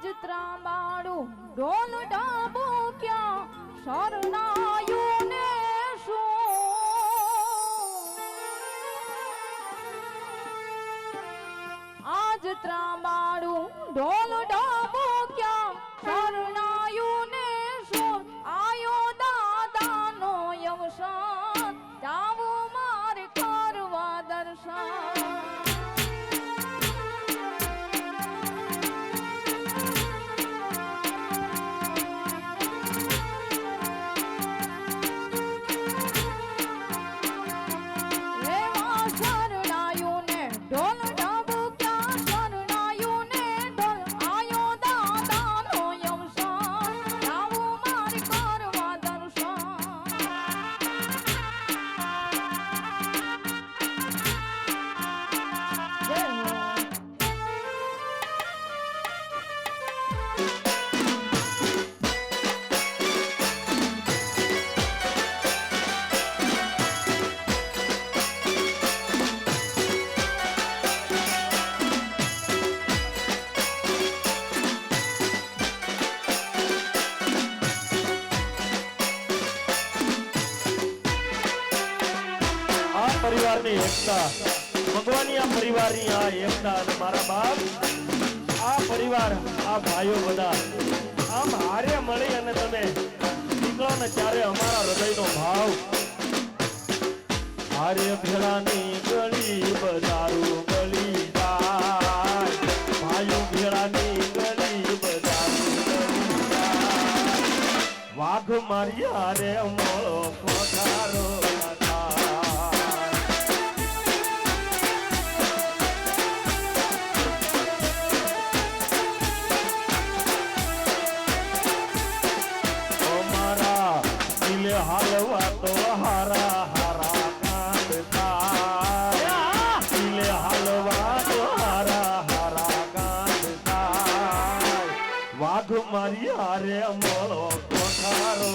આજ ત્રાંબાડું ઢોલ ડાબો ક્યાં? શરણાયું ને શું? આજ ત્રાંબાડું ઢોલ ડાબો પરિવારની એકતા, ભગવાનની આ પરિવારની આ એકતા અને મારા બાપ, આ પરિવાર, આ ભાઈઓ બધા, આમ હારે મળી અને તમે નીકળો ને ત્યારે અમારા હૃદયનો ભાવ? હારે ભેળાની ગળી બજારું ગળી જાય. ભાઈઓ ભેળાની ગળી જાય. વાઘ મારી હારે મોળો કોઠારો વાઘ મારી હારે મળો કોઠારો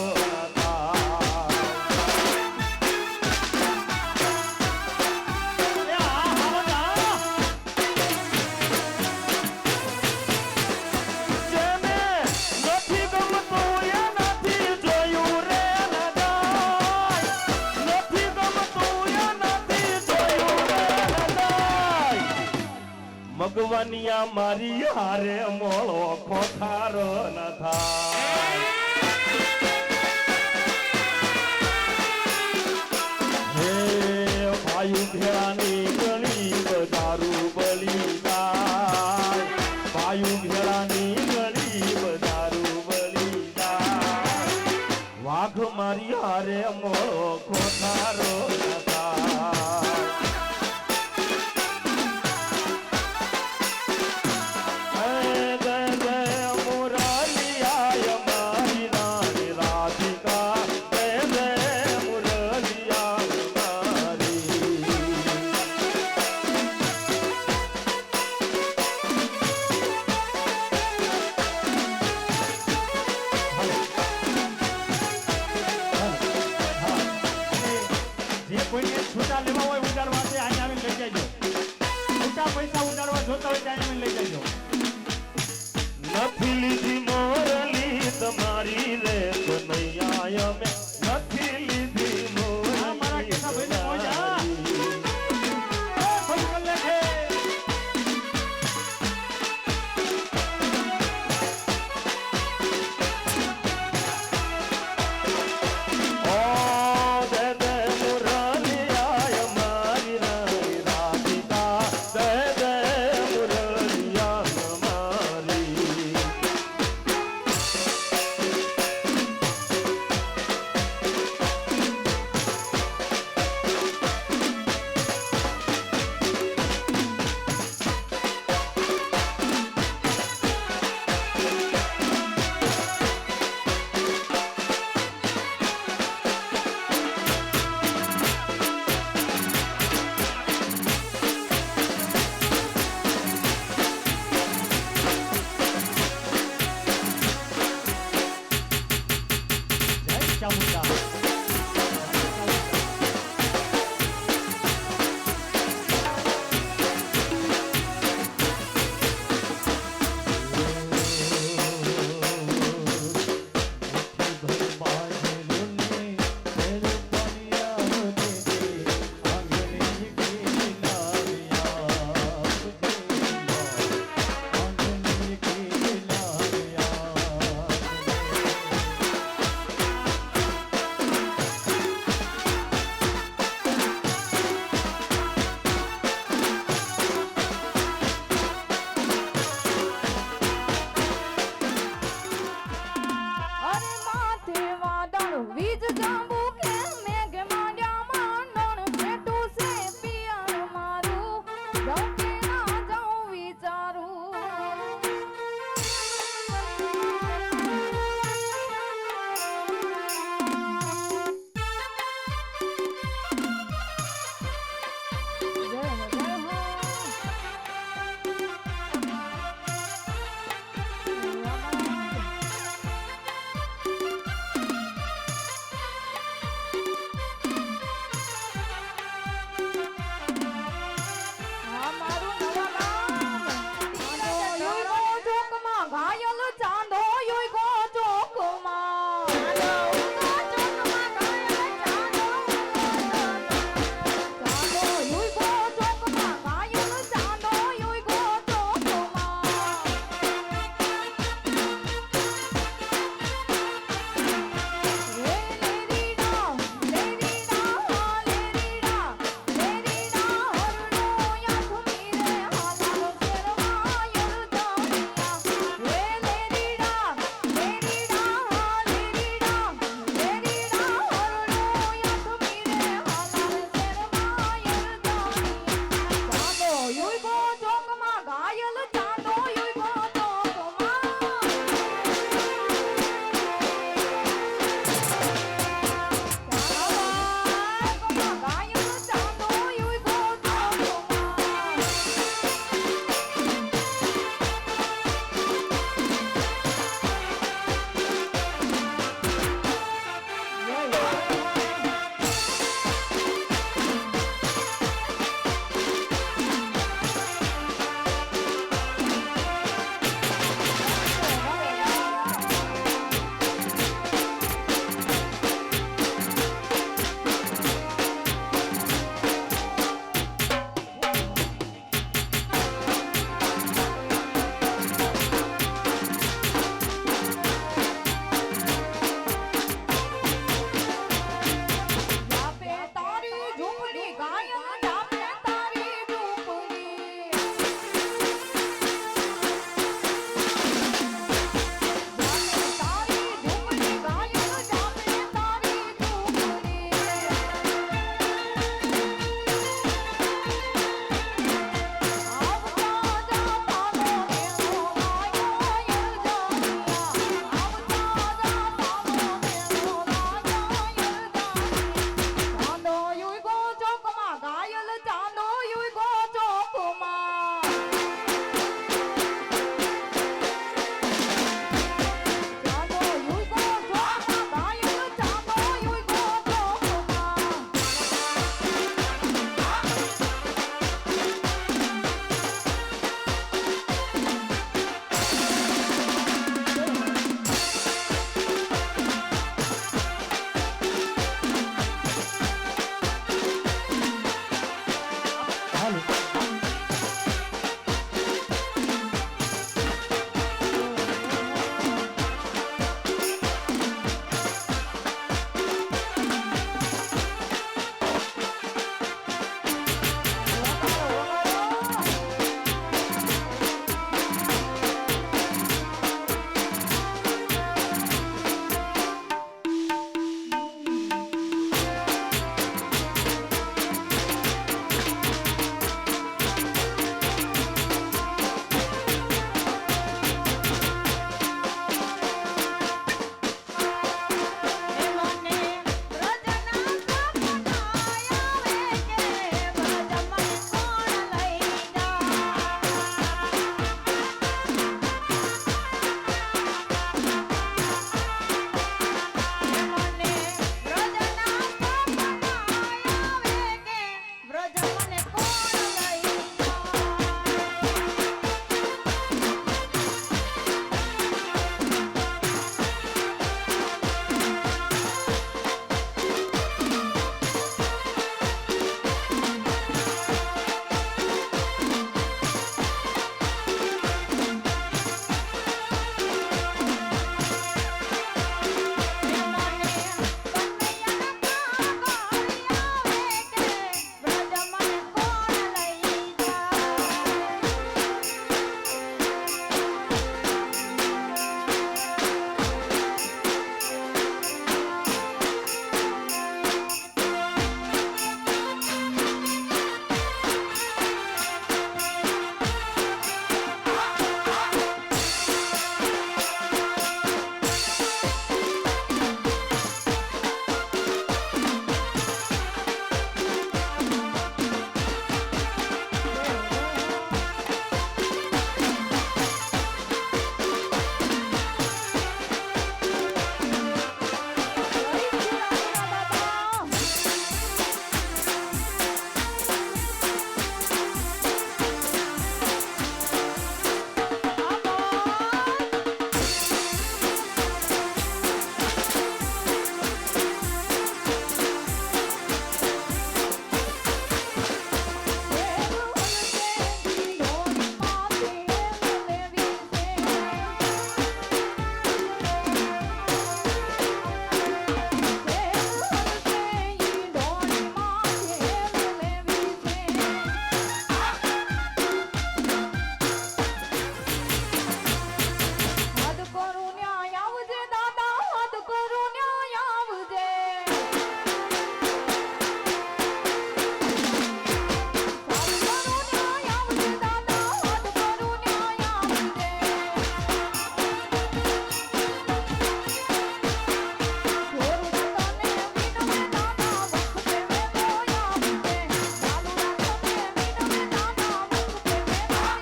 મગવનિયા મારી હારે મોળો કોઠારો ન થાય. હે ભાઈ ભેળાની ગણી બજારું બળી જાય ભાઈ ભેળાની ગણી વધારું બલી જાય વાઘ મારી હારે મોળો કોઠારો